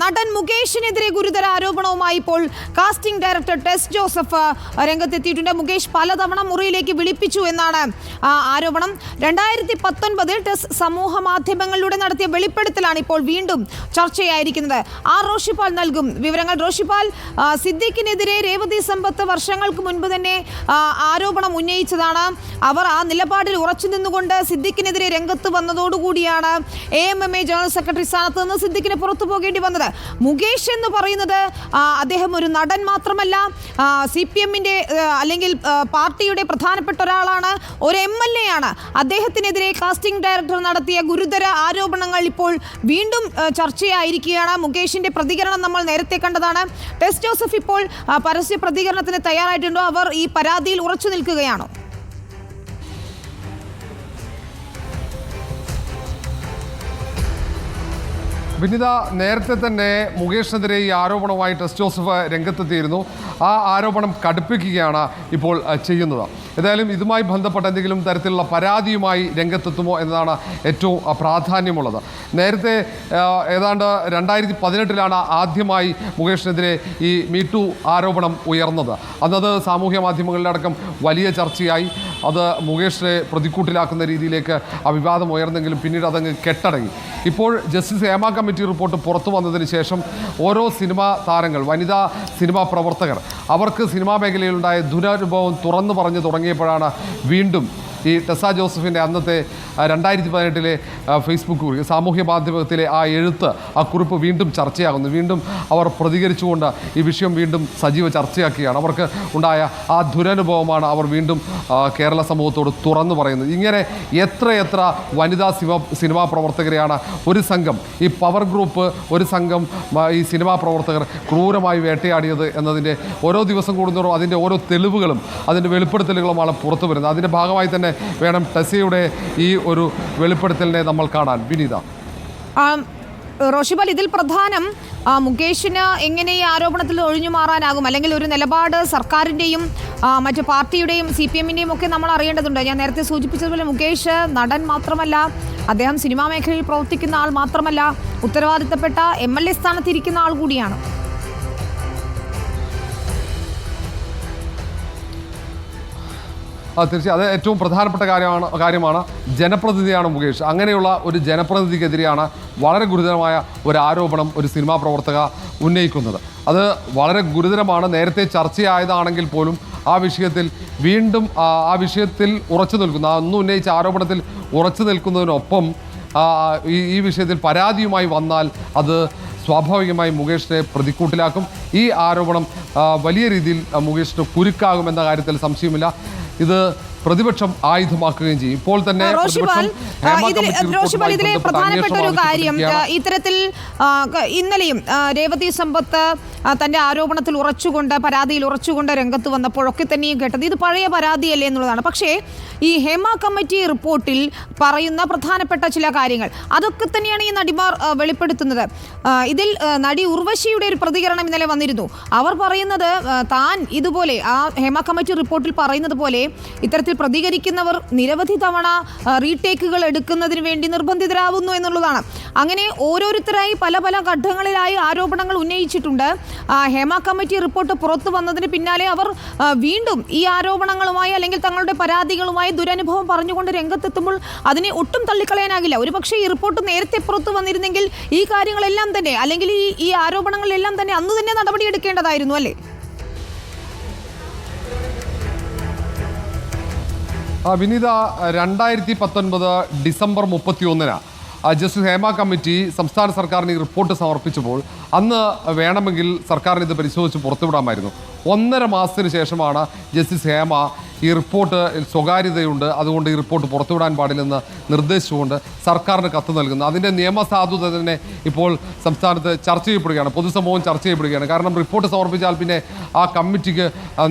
നടൻ മുകേഷിനെതിരെ ഗുരുതര ആരോപണവുമായി ഇപ്പോൾ കാസ്റ്റിംഗ് ഡയറക്ടർ ടെസ് ജോസഫ് രംഗത്തെത്തിയിട്ടുണ്ട്. മുകേഷ് പലതവണ മുറിയിലേക്ക് വിളിപ്പിച്ചു എന്നാണ് ആരോപണം. രണ്ടായിരത്തി പത്തൊൻപതിൽ ടെസ് സമൂഹ മാധ്യമങ്ങളിലൂടെ നടത്തിയ വെളിപ്പെടുത്തലാണ് ഇപ്പോൾ വീണ്ടും ചർച്ചയായിരിക്കുന്നത്. ആർ റോഷിപ്പാൽ നൽകും വിവരങ്ങൾ. റോഷിപ്പാൽ സിദ്ദിഖിനെതിരെ രേവതി സമ്പത്ത് വർഷങ്ങൾക്ക് മുൻപ് തന്നെ ആരോപണം ഉന്നയിച്ചതാണ്. അവർ ആ നിലപാടിൽ ഉറച്ചു നിന്നുകൊണ്ട് സിദ്ദിഖിനെതിരെ രംഗത്ത് വന്നതോടുകൂടിയാണ് A M M A general secretary സ്ഥാനത്ത് നിന്ന് സിദ്ദിഖിനെ പുറത്തു പോകേണ്ടി വന്നത്. മുകേഷ് എന്ന് പറയുന്നത് അദ്ദേഹം ഒരു നടൻ മാത്രമല്ല സി പി എമ്മിന്റെ അല്ലെങ്കിൽ പാർട്ടിയുടെ പ്രധാനപ്പെട്ട ഒരാളാണ് ഒരു എം എൽ എ ആണ് അദ്ദേഹത്തിനെതിരെ കാസ്റ്റിംഗ് ഡയറക്ടർ നടത്തിയ ഗുരുതര ആരോപണങ്ങൾ ഇപ്പോൾ വീണ്ടും ചർച്ചയായിരിക്കുകയാണ്. മുകേഷിന്റെ പ്രതികരണം നമ്മൾ നേരത്തെ കണ്ടതാണ്. ടെസ് ജോസഫ് ഇപ്പോൾ പരസ്യ പ്രതികരണത്തിന് തയ്യാറായിട്ടുണ്ടോ? അവർ ഈ പരാതിയിൽ ഉറച്ചു നിൽക്കുകയാണോ? വിനിത നേരത്തെ തന്നെ മുകേഷിനെതിരെ ഈ ആരോപണവുമായി ടെസ് ജോസഫ് രംഗത്തെത്തിയിരുന്നു. ആ ആരോപണം കടുപ്പിക്കുകയാണ് ഇപ്പോൾ ചെയ്യുന്നത്. ഏതായാലും ഇതുമായി ബന്ധപ്പെട്ട എന്തെങ്കിലും തരത്തിലുള്ള പരാതിയുമായി രംഗത്തെത്തുമോ എന്നതാണ് ഏറ്റവും പ്രാധാന്യമുള്ളത്. നേരത്തെ ഏതാണ്ട് രണ്ടായിരത്തി പതിനെട്ടിലാണ് ആദ്യമായി മുകേഷിനെതിരെ ഈ മീറ്റു ആരോപണം ഉയർന്നത്. അന്നത് സാമൂഹ്യ മാധ്യമങ്ങളിലടക്കം വലിയ ചർച്ചയായി. അത് മുകേഷിനെ പ്രതിക്കൂട്ടിലാക്കുന്ന രീതിയിലേക്ക് ആ വിവാദം ഉയർന്നെങ്കിലും പിന്നീട് അതങ്ങ് കെട്ടടങ്ങി. ഇപ്പോൾ ജസ്റ്റിസ് ഹേമ കമ്മിറ്റി റിപ്പോർട്ട് പുറത്തു വന്നതിന് ശേഷം ഓരോ സിനിമാ താരങ്ങൾ വനിതാ സിനിമാ പ്രവർത്തകർ അവർക്ക് സിനിമാ മേഖലയിലുണ്ടായ ദുരനുഭവം തുറന്നു പറഞ്ഞു തുടങ്ങിയപ്പോഴാണ് വീണ്ടും ഈ ടെസ ജോസഫിന്റെ അന്നത്തെ രണ്ടായിരത്തി പതിനെട്ടിലെ ഫേസ്ബുക്ക് കുറിപ്പ് സാമൂഹ്യ മാധ്യമത്തിലെ ആ എഴുത്ത് ആ കുറിപ്പ് വീണ്ടും ചർച്ചയാകുന്നു. വീണ്ടും അവർ പ്രതികരിച്ചുകൊണ്ട് ഈ വിഷയം വീണ്ടും സജീവ ചർച്ചയാക്കുകയാണ്. അവർക്ക് ഉണ്ടായ ആ ദുരനുഭവമാണ് അവർ വീണ്ടും കേരള സമൂഹത്തോട് തുറന്നു പറയുന്നത്. ഇങ്ങനെ എത്രയെത്ര വനിതാ സിനിമ സിനിമാ പ്രവർത്തകരെയാണ് ഒരു സംഘം ഈ പവർ ഗ്രൂപ്പ് ഒരു സംഘം ഈ സിനിമാ പ്രവർത്തകർ ക്രൂരമായി വേട്ടയാടിയത് എന്നതിന്റെ ഓരോ ദിവസം കൂടുന്നതോറും അതിന്റെ ഓരോ തെളിവുകളും അതിന്റെ വെളിപ്പെടുത്തലുകളുമാണ് പുറത്തു വരുന്നത്. അതിന്റെ ഭാഗമായി തന്നെ വേണം ടെസയുടെ ഈ ഒരു വെളിപ്പെടുത്തലിനെ നമ്മൾ കാണാൻ. വിനീത. റോഷിബാൽ ഇതിൽ പ്രധാനം മുകേഷിന് എങ്ങനെ ഈ ആരോപണത്തിൽ ഒഴിഞ്ഞു മാറാനാകും? അല്ലെങ്കിൽ ഒരു നിലപാട് സർക്കാരിന്റെയും മറ്റു പാർട്ടിയുടെയും സി പി എമ്മിന്റെയും ഒക്കെ നമ്മൾ അറിയേണ്ടതുണ്ട്. ഞാൻ നേരത്തെ സൂചിപ്പിച്ചതുപോലെ മുകേഷ് നടൻ മാത്രമല്ല അദ്ദേഹം സിനിമാ മേഖലയിൽ പ്രവർത്തിക്കുന്ന ആൾ മാത്രമല്ല ഉത്തരവാദിത്തപ്പെട്ട എം എൽ എ സ്ഥാനത്തിരിക്കുന്ന ആൾ കൂടിയാണ്. തീർച്ചയായും. അത് ഏറ്റവും പ്രധാനപ്പെട്ട കാര്യമാണ് കാര്യമാണ് ജനപ്രതിനിധിയാണ് മുകേഷ്. അങ്ങനെയുള്ള ഒരു ജനപ്രതിനിധിക്കെതിരെയാണ് വളരെ ഗുരുതരമായ ഒരു ആരോപണം ഒരു സിനിമാ പ്രവർത്തക ഉന്നയിക്കുന്നത്. അത് വളരെ ഗുരുതരമാണ്. നേരത്തെ ചർച്ചയായതാണെങ്കിൽ പോലും ആ വിഷയത്തിൽ വീണ്ടും ആ വിഷയത്തിൽ ഉറച്ചു നിൽക്കുന്ന. അന്ന് ഉന്നയിച്ച ആരോപണത്തിൽ ഉറച്ചു നിൽക്കുന്നതിനൊപ്പം ഈ ഈ വിഷയത്തിൽ പരാതിയുമായി വന്നാൽ അത് സ്വാഭാവികമായി മുകേഷിനെ പ്രതിക്കൂട്ടിലാക്കും. ഈ ആരോപണം വലിയ രീതിയിൽ മുകേഷിന് കുരുക്കാകുമെന്ന കാര്യത്തിൽ സംശയമില്ല. ഇത് പ്രതിപക്ഷം ആയുധമാക്കുകയും ചെയ്യും. ഇപ്പോൾ തന്നെ ഇതിലെ പ്രധാനപ്പെട്ട ഒരു കാര്യം ഇത്തരത്തിൽ ഇന്നലെയും രേവതി സമ്പത്ത് തന്റെ ആരോപണത്തിൽ ഉറച്ചുകൊണ്ട് പരാതിയിൽ ഉറച്ചുകൊണ്ട് രംഗത്ത് വന്നപ്പോഴൊക്കെ തന്നെയും കേട്ടത് ഇത് പഴയ പരാതിയല്ലേ എന്നുള്ളതാണ്. പക്ഷേ ഈ ഹേമ കമ്മിറ്റി റിപ്പോർട്ടിൽ പറയുന്ന പ്രധാനപ്പെട്ട ചില കാര്യങ്ങൾ അതൊക്കെ തന്നെയാണ് ഈ നടിമാർ വെളിപ്പെടുത്തുന്നത്. ഇതിൽ നടി ഉർവശിയുടെ ഒരു പ്രതികരണം ഇന്നലെ വന്നിരുന്നു. അവർ പറയുന്നത് താൻ ഇതുപോലെ ആ ഹേമ കമ്മിറ്റി റിപ്പോർട്ടിൽ പറയുന്നത് പോലെ ഇത്തരത്തിൽ പ്രതികരിക്കുന്നവർ നിരവധി തവണ റീടേക്കുകൾ എടുക്കുന്നതിന് വേണ്ടി നിർബന്ധിതരാകുന്നു എന്നുള്ളതാണ്. അങ്ങനെ ഓരോരുത്തരായി പല പല ഘട്ടങ്ങളിലായി ആരോപണങ്ങൾ ഉന്നയിച്ചിട്ടുണ്ട്. ഹേമ കമ്മിറ്റി റിപ്പോർട്ട് പുറത്തു വന്നതിന് പിന്നാലെ അവർ വീണ്ടും ഈ ആരോപണങ്ങളുമായി അല്ലെങ്കിൽ തങ്ങളുടെ പരാതികളുമായി ദുരനുഭവം പറഞ്ഞുകൊണ്ട് രംഗത്തെത്തുമ്പോൾ അതിനെ ഒട്ടും തള്ളിക്കളയാനാകില്ല. ഒരുപക്ഷെ ഈ റിപ്പോർട്ട് നേരത്തെ പുറത്തു വന്നിരുന്നെങ്കിൽ ഈ കാര്യങ്ങളെല്ലാം തന്നെ അല്ലെങ്കിൽ ഈ ഈ ആരോപണങ്ങളെല്ലാം തന്നെ അന്ന് തന്നെ നടപടിയെടുക്കേണ്ടതായിരുന്നു അല്ലേ? വിനീത രണ്ടായിരത്തി പത്തൊൻപത് ഡിസംബർ മുപ്പത്തി ഒന്നിന് ജസ്റ്റിസ് ഹേമ കമ്മിറ്റി സംസ്ഥാന സർക്കാരിന് ഈ റിപ്പോർട്ട് സമർപ്പിച്ചപ്പോൾ അന്ന് വേണമെങ്കിൽ സർക്കാരിന് ഇത് പരിശോധിച്ച് പുറത്തുവിടാമായിരുന്നു. ഒന്നര മാസത്തിന് ശേഷമാണ് ജസ്റ്റിസ് ഹേമ ഈ റിപ്പോർട്ട് സ്വകാര്യതയുണ്ട്. അതുകൊണ്ട് ഈ റിപ്പോർട്ട് പുറത്തുവിടാൻ പാടില്ലെന്ന് നിർദ്ദേശിച്ചുകൊണ്ട് സർക്കാരിന് കത്ത് നൽകുന്നു. അതിന്റെ നിയമസാധുത തന്നെ ഇപ്പോൾ സംസ്ഥാനത്ത് ചർച്ച ചെയ്യപ്പെടുകയാണ്. പൊതുസമൂഹം ചർച്ച ചെയ്യപ്പെടുകയാണ്. കാരണം റിപ്പോർട്ട് സമർപ്പിച്ചാൽ പിന്നെ ആ കമ്മിറ്റിക്ക്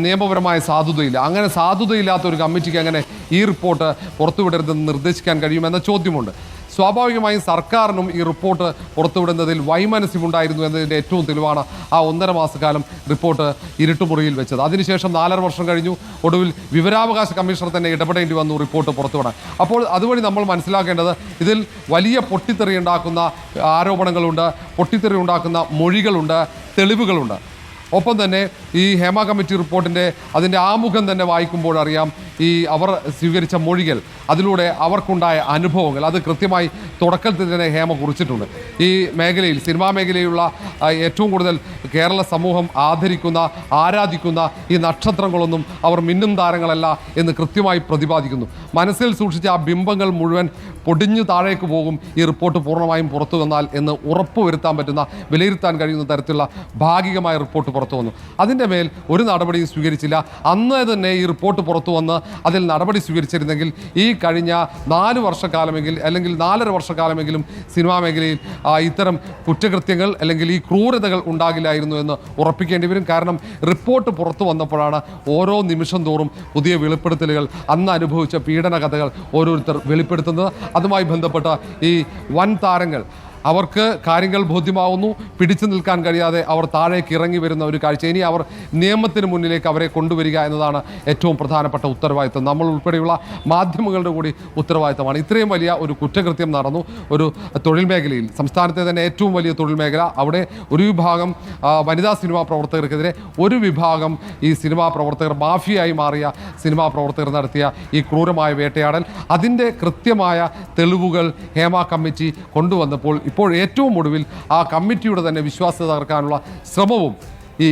നിയമപരമായ സാധുതയില്ല. അങ്ങനെ സാധുതയില്ലാത്ത ഒരു കമ്മിറ്റിക്ക് അങ്ങനെ ഈ റിപ്പോർട്ട് പുറത്തുവിടരുതെന്ന് നിർദ്ദേശിക്കാൻ കഴിയുമെന്ന ചോദ്യമുണ്ട്. സ്വാഭാവികമായും സർക്കാരിനും ഈ റിപ്പോർട്ട് പുറത്തുവിടുന്നതിൽ വൈമനസ്യമുണ്ടായിരുന്നു എന്നതിന്റെ ഏറ്റവും തെളിവാണ് ആ ഒന്നര മാസക്കാലം റിപ്പോർട്ട് ഇരുട്ടുമുറിയിൽ വെച്ചത്. അതിനുശേഷം നാലര വർഷം കഴിഞ്ഞു. ഒടുവിൽ വിവരാവകാശ കമ്മീഷണർ തന്നെ ഇടപെടേണ്ടി വന്നു റിപ്പോർട്ട് പുറത്തുവിടാൻ. അപ്പോൾ അതുവഴി നമ്മൾ മനസ്സിലാക്കേണ്ടത് ഇതിൽ വലിയ പൊട്ടിത്തെറി ഉണ്ടാക്കുന്ന ആരോപണങ്ങളുണ്ട് പൊട്ടിത്തെറി ഉണ്ടാക്കുന്ന മൊഴികളുണ്ട് തെളിവുകളുണ്ട്. ഒപ്പം തന്നെ ഈ ഹേമ കമ്മിറ്റി റിപ്പോർട്ടിന്റെ അതിന്റെ ആമുഖം തന്നെ വായിക്കുമ്പോൾ അറിയാം ഈ അവർ സ്വീകരിച്ച മൊഴികൾ അതിലൂടെ അവർക്കുണ്ടായ അനുഭവങ്ങൾ അത് കൃത്യമായി തുടക്കത്തിൽ തന്നെ ഹേമ കുറിച്ചിട്ടുണ്ട്. ഈ മേഖലയിൽ സിനിമാ മേഖലയിലുള്ള ഏറ്റവും കൂടുതൽ കേരള സമൂഹം ആദരിക്കുന്ന ആരാധിക്കുന്ന ഈ നക്ഷത്രങ്ങളൊന്നും അവർ മിന്നും താരങ്ങളല്ല എന്ന് കൃത്യമായി പ്രതിപാദിക്കുന്നു. മനസ്സിൽ സൂക്ഷിച്ച ആ ബിംബങ്ങൾ മുഴുവൻ പൊടിഞ്ഞു താഴേക്ക് പോകും ഈ റിപ്പോർട്ട് പൂർണമായും പുറത്തു വന്നാൽ എന്ന് ഉറപ്പുവരുത്താൻ പറ്റുന്ന വിലയിരുത്താൻ കഴിയുന്ന തരത്തിലുള്ള ഭാഗികമായ റിപ്പോർട്ട് പുറത്തു വന്നു. അതിന്റെ മേൽ ഒരു നടപടിയും സ്വീകരിച്ചില്ല. അന്ന് തന്നെ ഈ റിപ്പോർട്ട് പുറത്തു വന്ന് അതിൽ നടപടി സ്വീകരിച്ചിരുന്നെങ്കിൽ ഈ കഴിഞ്ഞ നാല് വർഷക്കാലമെങ്കിൽ അല്ലെങ്കിൽ നാലര വർഷക്കാലമെങ്കിലും സിനിമാ മേഖലയിൽ ഇത്തരം കുറ്റകൃത്യങ്ങൾ അല്ലെങ്കിൽ ഈ ക്രൂരതകൾ ഉണ്ടാകില്ലായിരുന്നു എന്ന് ഉറപ്പിക്കേണ്ടി വരും. കാരണം റിപ്പോർട്ട് പുറത്തു വന്നപ്പോഴാണ് ഓരോ നിമിഷം തോറും പുതിയ വെളിപ്പെടുത്തലുകൾ അന്ന് അനുഭവിച്ച പീഡന കഥകൾ ഓരോരുത്തർ വെളിപ്പെടുത്തുന്നത്. അതുമായി ബന്ധപ്പെട്ട ഈ വൻ താരങ്ങൾ അവർക്ക് കാര്യങ്ങൾ ബോധ്യമാവുന്നു. പിടിച്ചു നിൽക്കാൻ കഴിയാതെ അവർ താഴേക്ക് ഇറങ്ങി വരുന്ന ഒരു കാഴ്ച. ഇനി അവർ നിയമത്തിന് മുന്നിലേക്ക് അവരെ കൊണ്ടുവരിക എന്നതാണ് ഏറ്റവും പ്രധാനപ്പെട്ട ഉത്തരവാദിത്വം നമ്മൾ ഉൾപ്പെടെയുള്ള മാധ്യമങ്ങളുടെ കൂടി ഉത്തരവാദിത്തമാണ്. ഇത്രയും വലിയ ഒരു കുറ്റകൃത്യം നടന്നു ഒരു തൊഴിൽ മേഖലയിൽ. സംസ്ഥാനത്തെ തന്നെ ഏറ്റവും വലിയ തൊഴിൽ മേഖല. അവിടെ ഒരു വിഭാഗം വനിതാ സിനിമാ പ്രവർത്തകർക്കെതിരെ ഒരു വിഭാഗം ഈ സിനിമാ പ്രവർത്തകർ മാഫിയായി മാറിയ സിനിമാ പ്രവർത്തകർ നടത്തിയ ഈ ക്രൂരമായ വേട്ടയാടൽ. അതിന്റെ കൃത്യമായ തെളിവുകൾ ഹേമ കമ്മിറ്റി കൊണ്ടുവന്നപ്പോൾ ഇപ്പോൾ ഏറ്റവും ഒടുവിൽ ആ കമ്മിറ്റിയുടെ തന്നെ വിശ്വാസ്യത തകർക്കാനുള്ള ശ്രമവും ഈ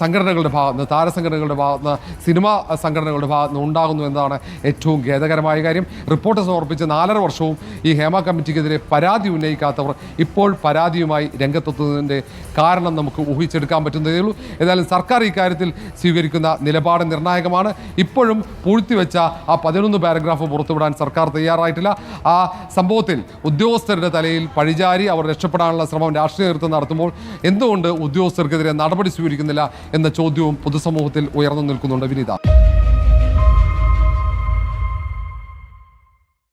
സംഘടനകളുടെ ഭാഗത്ത് നിന്ന് താരസംഘടനകളുടെ ഭാഗത്ത് നിന്ന് സിനിമാ സംഘടനകളുടെ ഭാഗത്ത് നിന്ന് ഉണ്ടാകുന്നു എന്നതാണ് ഏറ്റവും ഖേദകരമായ കാര്യം. റിപ്പോർട്ട് സമർപ്പിച്ച് നാലര വർഷവും ഈ ഹേമ കമ്മിറ്റിക്കെതിരെ പരാതി ഉന്നയിക്കാത്തവർ ഇപ്പോൾ പരാതിയുമായി രംഗത്തെത്തുന്നതിന്റെ കാരണം നമുക്ക് ഊഹിച്ചെടുക്കാൻ പറ്റുന്നതേ ഉള്ളൂ. ഏതായാലും സർക്കാർ ഇക്കാര്യത്തിൽ സ്വീകരിക്കുന്ന നിലപാട് നിർണായകമാണ്. ഇപ്പോഴും പൂഴ്ത്തിവെച്ച ആ പതിനൊന്ന് പാരഗ്രാഫ് പുറത്തുവിടാൻ സർക്കാർ തയ്യാറായിട്ടില്ല. ആ സംഭവത്തിൽ ഉദ്യോഗസ്ഥരുടെ തലയിൽ പഴിചാരി അവർ രക്ഷപ്പെടാനുള്ള ശ്രമം രാഷ്ട്രീയ നേതൃത്വം നടത്തുമ്പോൾ എന്തുകൊണ്ട് ഉദ്യോഗസ്ഥർക്കെതിരെ നടപടി സ്വീകരിക്കുന്നില്ല എന്ന ചോദ്യവും പൊതുസമൂഹത്തിൽ ഉയർന്നു നിൽക്കുന്നുണ്ട് വിനീത.